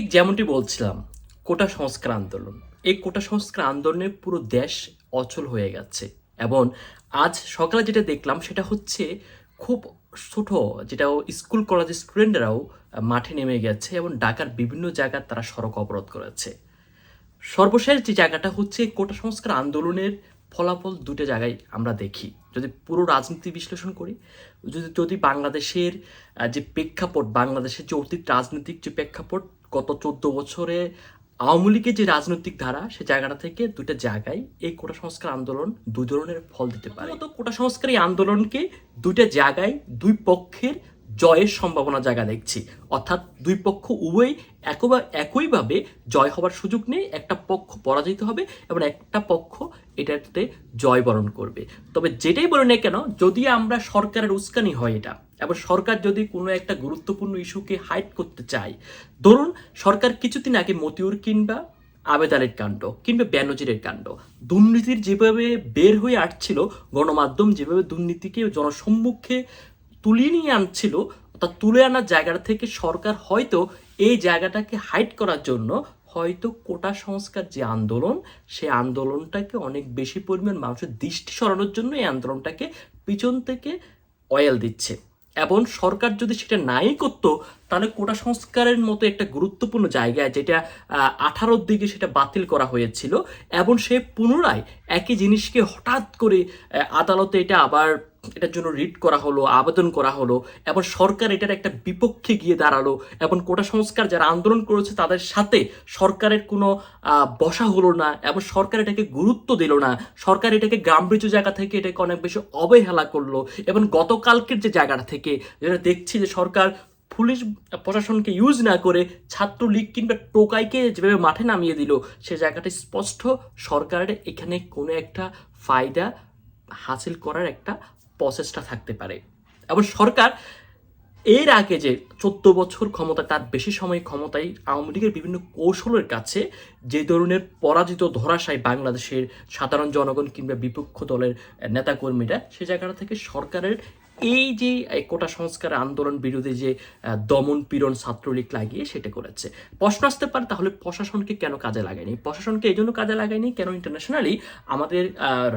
ঠিক যেমনটি বলছিলাম, কোটা সংস্কার আন্দোলন। এই কোটা সংস্কার আন্দোলনে পুরো দেশ অচল হয়ে গেছে এবং আজ সকালে যেটা দেখলাম সেটা হচ্ছে খুব ছোট যেটা স্কুল কলেজের স্টুডেন্টরাও মাঠে নেমে গেছে এবং ঢাকার বিভিন্ন জায়গায় তারা সড়ক অবরোধ করেছে। সর্বশেষ যে জায়গাটা হচ্ছে কোটা সংস্কার আন্দোলনের ফলাফল দুটো জায়গায় আমরা দেখি। যদি পুরো রাজনীতি বিশ্লেষণ করি, যদি যদি বাংলাদেশের যে প্রেক্ষাপট, বাংলাদেশের যে অতীত রাজনৈতিক যে প্রেক্ষাপট গত চোদ্দ বছরে আওয়ামী লীগের যে রাজনৈতিক ধারা সে জায়গাটা থেকে দুটো জায়গায় এই কোটা সংস্কার আন্দোলন দুই ধরনের ফল দিতে পারে। তো কোটা সংস্কার এই আন্দোলনকে দুইটা জায়গায় দুই পক্ষের জয়ের সম্ভাবনা জায়গা দেখছি। অর্থাৎ দুই পক্ষ উভয় একবা একইভাবে জয় হবার সুযোগ নেই একটা পক্ষ পরাজিত হবে এবং একটা পক্ষ এটাতে জয় বরণ করবে। তবে যেটাই বলে না কেন যদি আমরা সরকারের উস্কানি হয় এটা এবং সরকার যদি কোনো একটা গুরুত্বপূর্ণ ইস্যুকে হাইড করতে চায়, ধরুন সরকার কিছুদিন আগে মতিউর কিংবা আবেদালের কাণ্ড কিংবা ব্যানজিরের কাণ্ড, দুর্নীতির যেভাবে বের হয়ে আসছিল, গণমাধ্যম যেভাবে দুর্নীতিকে জনসম্মুখে তুলিয়ে নিয়ে আনছিল, অর্থাৎ তুলে আনার জায়গাটা থেকে সরকার হয়তো এই জায়গাটাকে হাইড করার জন্য হয়তো কোটা সংস্কার যে আন্দোলন সেই আন্দোলনটাকে অনেক বেশি পরিমাণ মানুষের দৃষ্টি সরানোর জন্য এই আন্দোলনটাকে পিছন থেকে অয়েল দিচ্ছে। এবং সরকার যদি সেটা নাই করত, তাহলে কোটা সংস্কারের মতো একটা গুরুত্বপূর্ণ জায়গায় যেটা আঠারোর দিকে সেটা বাতিল করা হয়েছিল এবং সে পুনরায় একই জিনিসকে হঠাৎ করে আদালতে এটা আবার এটার জন্য রিট করা হলো, আবেদন করা হলো, এবং সরকার এটার একটা বিপক্ষে গিয়ে দাঁড়াল, এবং কোটা সংস্কার যারা আন্দোলন করেছে তাদের সাথে সরকারের কোনো বসা হলো না, এবং সরকার এটাকে গুরুত্ব দিল না। সরকার এটাকে গাম্ভীর্য জায়গা থেকে এটাকে অনেক বেশি অবহেলা করল, এবং গতকালকের যে জায়গাটা থেকে, যেটা দেখছি যে সরকার পুলিশ প্রশাসনকে ইউজ না করে ছাত্রলীগ কিংবা টোকাইকে যেভাবে মাঠে নামিয়ে দিল, সে জায়গাটা স্পষ্ট। সরকারের এখানে কোনো একটা ফায়দা হাসিল করার একটা প্রসেসটা থাকতে পারে। এবং সরকার এর আগে যে চোদ্দ বছর ক্ষমতা, তার বেশি সময় ক্ষমতায় আওয়ামী লীগের বিভিন্ন কৌশলের কাছে যে ধরনের পরাজিত ধরাশায় বাংলাদেশের সাধারণ জনগণ কিংবা বিপক্ষ দলের নেতাকর্মীরা, সে জায়গাটা থেকে সরকারের এই যে কোটা সংস্কার আন্দোলন বিরোধী যে দমন পীড়ন ছাত্রলীগ লাগিয়ে সেটা করেছে। প্রশ্ন আসতে পারে, তাহলে প্রশাসনকে কেন কাজে লাগায়নি? প্রশাসনকে এই জন্য কাজে লাগায়নি? কেন ইন্টারন্যাশনালি আমাদের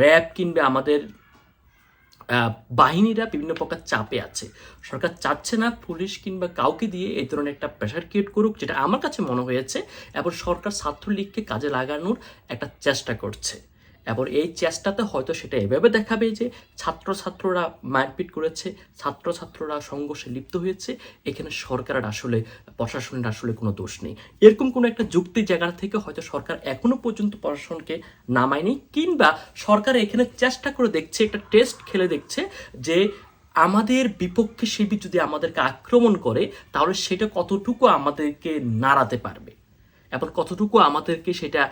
র্যাব কিংবা আমাদের বাহিনীরা বিভিন্ন প্রকার চাপে আছে? সরকার চাচ্ছে না পুলিশ কিংবা কাউকে দিয়ে এই ধরনের একটা প্রেশার ক্রিয়েট করুক, যেটা আমার কাছে মনে হয়েছে, এবং সরকার ছাত্রলীগকে কাজে লাগানোর একটা চেষ্টা করছে। এবং এই চেষ্টাতে হয়তো সেটা এভাবে দেখাবে যে ছাত্রছাত্ররা মারপিট করেছে, ছাত্রছাত্ররা সংঘর্ষে লিপ্ত হয়েছে, এখানে সরকারের আসলে, প্রশাসনের আসলে কোনো দোষ নেই। এরকম কোনো একটা যুক্তি জায়গা থেকে হয়তো সরকার এখনও পর্যন্ত প্রশাসনকে নামায়নি, কিংবা সরকার এখানে চেষ্টা করে দেখছে, একটা টেস্ট খেলে দেখছে যে আমাদের বিপক্ষে শিবির যদি আমাদেরকে আক্রমণ করে, তাহলে সেটা কতটুকু আমাদেরকে নাড়াতে পারবে। এবং কতটুকু আমাদেরকে সেটা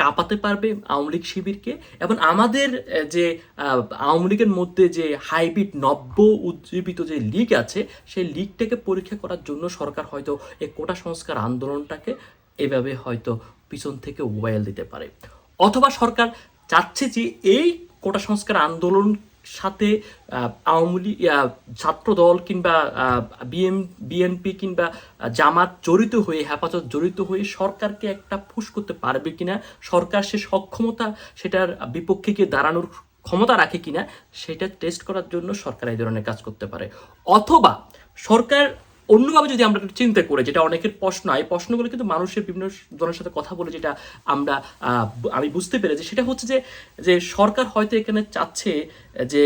কাঁপাতে পারবে আওয়ামী লীগ শিবিরকে? এবং আমাদের যে আওয়ামী লীগের মধ্যে যে হাইব্রিড নব্য উজ্জীবিত যে লীগ আছে, সেই লীগটাকে পরীক্ষা করার জন্য সরকার হয়তো এই কোটা সংস্কার আন্দোলনটাকে এভাবে হয়তো পিছন থেকে ওয়াইল দিতে পারে। অথবা সরকার চাচ্ছে যে এই কোটা সংস্কার আন্দোলন সাথে আওয়ামী লীগ ছাত্রদল ছাত্র দল কিংবা বিএম, বিএনপি কিংবা জামাত জড়িত হয়ে, হেফাজত জড়িত হয়ে সরকারকে একটা ফুস করতে পারবে কিনা, সরকার সে সক্ষমতা সেটার বিপক্ষে গিয়ে দাঁড়ানোর ক্ষমতা রাখে কিনা, সেটা টেস্ট করার জন্য সরকার এই ধরনের কাজ করতে পারে। অথবা সরকার অন্যভাবে যদি আমরা চিন্তা করি, যেটা অনেকের প্রশ্ন, এই প্রশ্নগুলো কিন্তু মানুষের বিভিন্ন জনের সাথে কথা বলে যেটা আমরা আমি বুঝতে পেরেছি। সেটা হচ্ছে যে যে সরকার হয়তো এখানে চাচ্ছে যে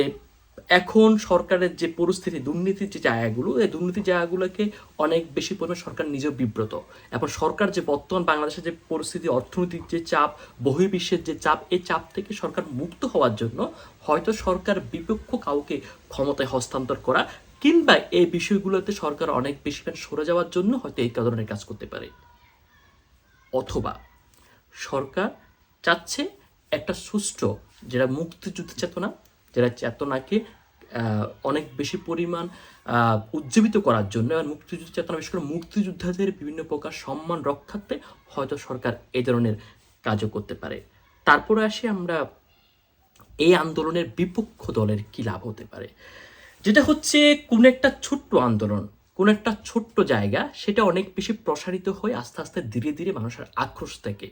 এখন সরকারের যে পরিস্থিতি, দুর্নীতির যে জায়গাগুলো, এই দুর্নীতির জায়গাগুলোকে অনেক বেশি পরিমাণ সরকার নিজেও বিব্রত। এখন সরকার যে বর্তমান বাংলাদেশের যে পরিস্থিতি, অর্থনৈতিক যে চাপ, বহির্বিশ্বের যে চাপ, এই চাপ থেকে সরকার মুক্ত হওয়ার জন্য হয়তো সরকার বিপক্ষ কাউকে ক্ষমতায় হস্তান্তর করা কিংবা এই বিষয়গুলোতে সরকার অনেক বেশি সরে যাওয়ার জন্য হয়তো এই ধরনের কাজ করতে পারে। অথবা সরকার চাচ্ছে একটা সুষ্ঠু, যেটা মুক্তিযুদ্ধ চেতনা, যেটা চেতনাকে অনেক বেশি পরিমাণ উজ্জীবিত করার জন্য আর মুক্তিযুদ্ধ চেতনা, বিশেষ করে মুক্তিযোদ্ধাদের বিভিন্ন প্রকার সম্মান রক্ষার্থে হয়তো সরকার এই ধরনের কাজও করতে পারে। তারপরে আসি আমরা, এই আন্দোলনের বিপক্ষ দলের কি লাভ হতে পারে? যেটা হচ্ছে কোন একটা ছোট্ট আন্দোলন। কোন একটা ছোট্ট জায়গা সেটা অনেক বেশি প্রসারিত হয়ে আস্তে আস্তে ধীরে ধীরে মানুষের আক্রোশ থেকে।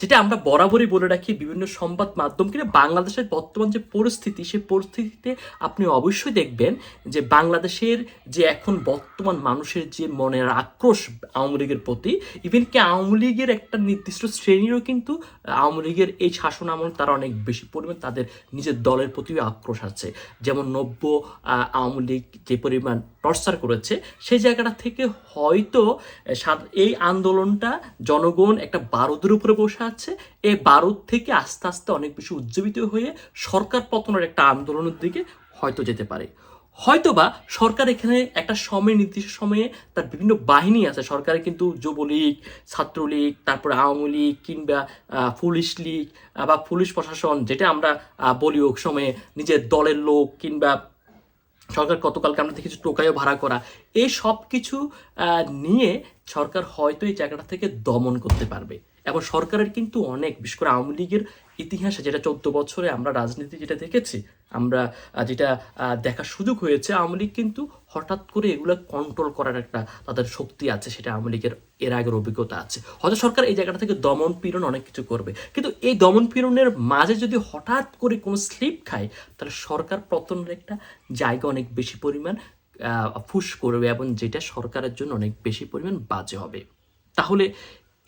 যেটা আমরা বরাবরই বলে রাখি বিভিন্ন সংবাদ মাধ্যম কিনা বাংলাদেশের বর্তমান যে পরিস্থিতি সেই পরিস্থিতিতে আপনি অবশ্যই দেখবেন যে বাংলাদেশের যে এখন বর্তমান মানুষের যে মনের আক্রোশ আওয়ামী লীগের প্রতি ইভেন কি আওয়ামী লীগের একটা নির্দিষ্ট শ্রেণীরও কিন্তু আওয়ামী লীগের এই শাসন আমল তারা অনেক বেশি পরিমাণ তাদের নিজের দলের প্রতিও আক্রোশ আছে। যেমন নব্য আওয়ামী লীগ যে পরিমাণ টর্চার করেছে সেই জায়গাটা থেকে হয়তো এই আন্দোলনটা জনগণ একটা বারুদের উপরে বসে আছে। এই বারুদ থেকে আস্তে আস্তে অনেক বেশি উজ্জীবিত হয়ে সরকার পতনের একটা আন্দোলনের দিকে হয়তো যেতে পারে। হয়তোবা সরকার এখানে একটা সময়, নির্দিষ্ট সময়ে তার বিভিন্ন বাহিনী আছে। সরকারের কিন্তু যুবলীগ, ছাত্রলীগ, তারপরে আওয়ামী লীগ কিংবা পুলিশ লীগ বা পুলিশ প্রশাসন, যেটা আমরা বলি ওক সময়ে নিজের দলের লোক কিংবা সরকার গতকালকে আমরা দেখেছি টোকাইও ভাড়া করা। এই সব কিছু নিয়ে সরকার হয়তো এই জায়গাটা থেকে দমন করতে পারবে। এবং সরকারের কিন্তু অনেক, বিশেষ করে আওয়ামী লীগের ইতিহাসে যেটা চোদ্দ বছরে আমরা রাজনীতি যেটা দেখেছি আমরা যেটা দেখার সুযোগ হয়েছে, আওয়ামী লীগ কিন্তু হঠাৎ করে এগুলো কন্ট্রোল করার একটা তাদের শক্তি আছে, সেটা আওয়ামী লীগের, এর আগের অভিজ্ঞতা আছে। হয়তো সরকার এই জায়গাটা থেকে দমন পীড়ন অনেক কিছু করবে, কিন্তু এই দমন পীড়নের মাঝে যদি হঠাৎ করে কোনো স্লিপ খায়, তাহলে সরকার পতনের একটা জায়গা অনেক বেশি পরিমাণ ফুস করবে এবং যেটা সরকারের জন্য অনেক বেশি পরিমাণ বাজে হবে। তাহলে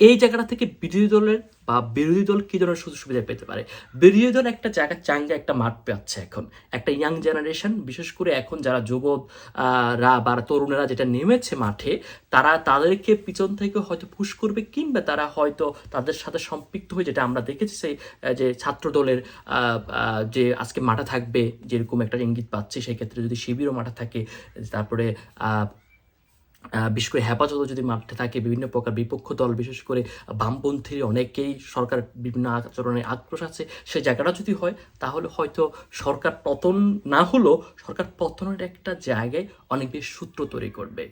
এই জায়গাটা থেকে বিরোধী দলের বা বিরোধী দল কি ধরনের সুযোগ সুবিধা পেতে পারে? বিরোধী দল একটা জায়গা চাঙ্গা একটা মাঠ পাচ্ছে এখন। একটা ইয়াং জেনারেশন বিশেষ করে এখন যারা যুবক আহ, রা বা তরুণেরা যেটা নেমেছে মাঠে তারা তাদেরকে পিছন থেকে হয়তো পুশ করবে কিংবা তারা হয়তো তাদের সাথে সম্পৃক্ত হয়ে যেটা আমরা দেখেছি সেই যে ছাত্র দলের যে আজকে মাঠে থাকবে যেরকম একটা ইঙ্গিত পাচ্ছি সেই ক্ষেত্রে যদি শিবিরও মাঠে থাকে তারপরে বিশেষ করে হেফাজত যদি মাঠে থাকে, বিভিন্ন প্রকার বিপক্ষ দল, বিশেষ করে বামপন্থী অনেকেই সরকার বিভিন্ন আচরণে আক্রোশ আছে সেই জায়গাটা যদি হয়, তাহলে হয়তো সরকার পতন না হলেও সরকার পতনের একটা জায়গায় অনেক বেশি সূত্র তৈরি করবে।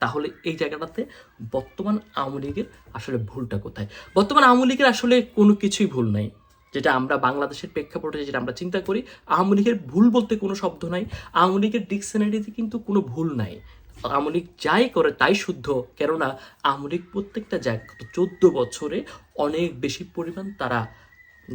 তাহলে এই জায়গাটাতে বর্তমান আওয়ামী লীগের আসলে ভুলটা কোথায়? বর্তমান আওয়ামী লীগের আসলে কোনো কিছুই ভুল নাই। যেটা আমরা বাংলাদেশের প্রেক্ষাপটে যেটা আমরা চিন্তা করি, আওয়ামী লীগের ভুল বলতে কোনো শব্দ নাই। আওয়ামী লীগের ডিকশনারিতে কিন্তু কোনো ভুল নাই। আওয়ামী যাই করে তাই শুদ্ধ, কেননা আওয়ামী লীগ প্রত্যেকটা জায়গা চোদ্দ বছরে অনেক বেশি পরিমাণ তারা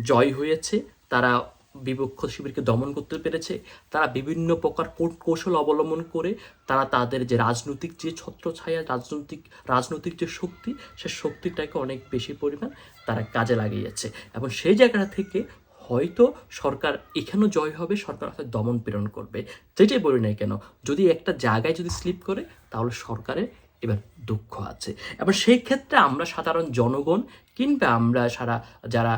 জয় হয়েছে, তারা বিপক্ষ শিবিরকে দমন করতে পেরেছে, তারা বিভিন্ন প্রকার কৌশল অবলম্বন করে, তারা তাদের যে রাজনৈতিক যে ছত্রছায়া, রাজনৈতিক রাজনৈতিক যে শক্তি, সে শক্তিটাকে অনেক বেশি পরিমাণ তারা কাজে লাগিয়েছে। এবং সেই জায়গাটা থেকে হয়তো সরকার এখানেও জয় হবে, সরকার অর্থাৎ দমন প্রেরণ করবে। যেটাই বলি না কেন, যদি একটা জায়গায় যদি স্লিপ করে, তাহলে সরকারের এবার দুঃখ আছে। এবং সেই ক্ষেত্রে আমরা সাধারণ জনগণ কিংবা আমরা সারা যারা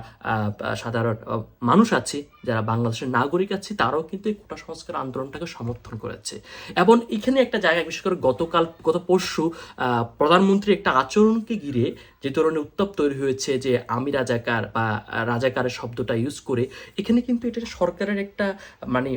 সাধারণ মানুষ আছি যারা বাংলাদেশের নাগরিক আছি তারাও কিন্তু এই কোটা সংস্কার আন্দোলনটাকে সমর্থন করেছে। এবং এখানে একটা জায়গায় বিশেষ করে গতকাল গত পরশু প্রধানমন্ত্রী একটা আচরণকে ঘিরে যে ধরনের উত্তাপ তৈরি হয়েছে যে আমি রাজাকার বা রাজাকারের শব্দটা ইউজ করে এখানে কিন্তু এটা সরকারের একটা মানে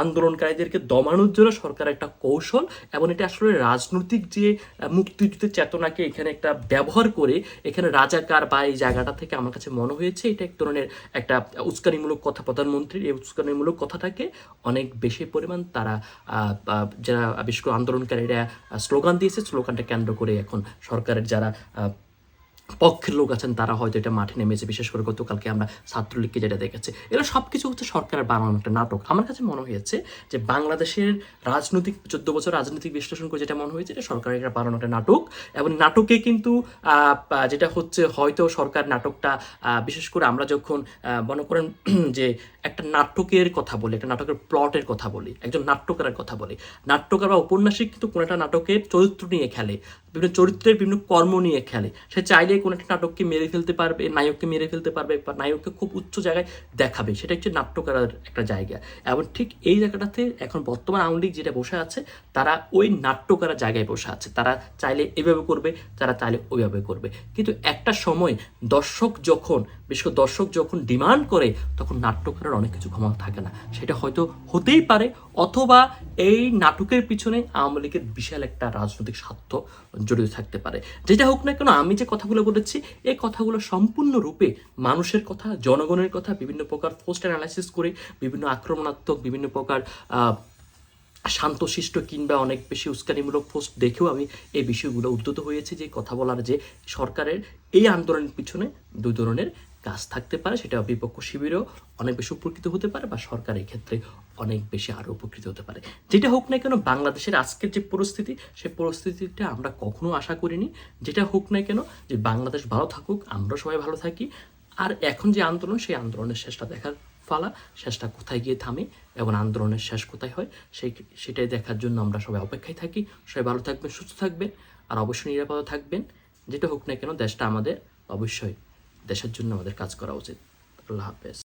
আন্দোলনকারীদেরকে দমানোর জন্য সরকারের একটা কৌশল এবং এটা আসলে রাজনৈতিক যে আহ, মুক্তিযুদ্ধের চেতনাকে এখানে একটা ব্যবহার করে এখানে রাজাকার বা এই জায়গাটা থেকে আমার কাছে মনে হয়েছে, এটা এক ধরনের একটা উস্কানিমূলক কথা প্রধানমন্ত্রীর, এই উস্কানিমূলক কথাটাকে অনেক বেশি পরিমাণ তারা যারা বিশেষ করে আন্দোলনকারীরা স্লোগান দিয়েছে, স্লোগানটা কেন্দ্র করে এখন সরকারের যারা পক্ষের লোক আছেন, তারা হয়তো এটা মাঠে নেমেছে। বিশেষ করে গতকালকে আমরা ছাত্রলীগকে যেটা দেখেছি, এগুলো সব কিছু হচ্ছে সরকারের বানানো একটা নাটক। আমার কাছে মনে হয়েছে যে বাংলাদেশের রাজনৈতিক চোদ্দ বছর রাজনৈতিক বিশ্লেষণ করে যেটা মনে হয়েছে, এটা সরকারের বানানো একটা নাটক। এবং নাটকে কিন্তু যেটা হচ্ছে হয়তো সরকার নাটকটা বিশেষ করে আমরা যখন মনে করেন যে একটা নাটকের কথা বলি, একটা নাটকের প্লটের কথা বলি, একজন নাট্যকারের কথা বলি। নাট্যকার বা উপন্যাসিক কিন্তু কোনো একটা নাটকের চরিত্র নিয়ে খেলে। বিভিন্ন চরিত্রের বিভিন্ন কর্ম নিয়ে খেলে। সে চাইলে কোনো একটা নাটককে মেরে ফেলতে পারবে, নায়ককে মেরে ফেলতে পারবে বা নায়ককে খুব উচ্চ জায়গায় দেখাবে। সেটা হচ্ছে নাট্যকারের একটা জায়গা। এবং ঠিক এই জায়গাটাতে এখন বর্তমান আওয়ামী লীগ যেটা বসে আছে, তারা ওই নাট্যকারের জায়গায় বসে আছে। তারা চাইলে এভাবে করবে, তারা চাইলে ওইভাবে করবে। কিন্তু একটা সময় দর্শক যখন, বিশেষ দর্শক যখন ডিমান্ড করে, তখন নাট্যকারের অনেক কিছু ক্ষমতা থাকে না। সেটা হয়তো হতেই পারে, অথবা এই নাটকের পিছনে আওয়ামী লীগের বিশাল একটা রাজনৈতিক স্বার্থ জড়িত থাকতে পারে। যেটা হোক না কেন, আমি যে কথাগুলো বলেছি, এই কথাগুলো সম্পূর্ণরূপে মানুষের কথা, জনগণের কথা, বিভিন্ন প্রকার পোস্ট অ্যানালাইসিস করে, বিভিন্ন আক্রমণাত্মক, বিভিন্ন প্রকার শান্তশিষ্ট কিংবা অনেক বেশি উস্কানিমূলক পোস্ট দেখেও আমি এই বিষয়গুলো উদ্যত হয়েছে যে কথা বলার যে সরকারের এই আন্দোলনের পিছনে দুই ধরনের কাজ থাকতে পারে। সেটা বিপক্ষ শিবিরও অনেক বেশি উপকৃত হতে পারে বা সরকার এই ক্ষেত্রে অনেক বেশি আরও উপকৃত হতে পারে। যেটা হোক না কেন বাংলাদেশের আজকের যে পরিস্থিতি, সেই পরিস্থিতিটা আমরা কখনো আশা করিনি। যেটা হোক না কেন যে বাংলাদেশ ভালো থাকুক, আমরা সবাই ভালো থাকি। আর এখন যে আন্দোলন, সেই আন্দোলনের শেষটা দেখার ফালা শেষটা কোথায় গিয়ে থামে এবং আন্দোলনের শেষ কোথায় হয়, সেই সেটাই দেখার জন্য আমরা সবাই অপেক্ষায় থাকি। সবাই ভালো থাকবেন, সুস্থ থাকবেন আর অবশ্যই নিরাপদ থাকবেন। যেটা হোক না কেন দেশটা আমাদের অবশ্যই দেশের জন্য আমাদের কাজ করা উচিত। আল্লাহ হাফেজ।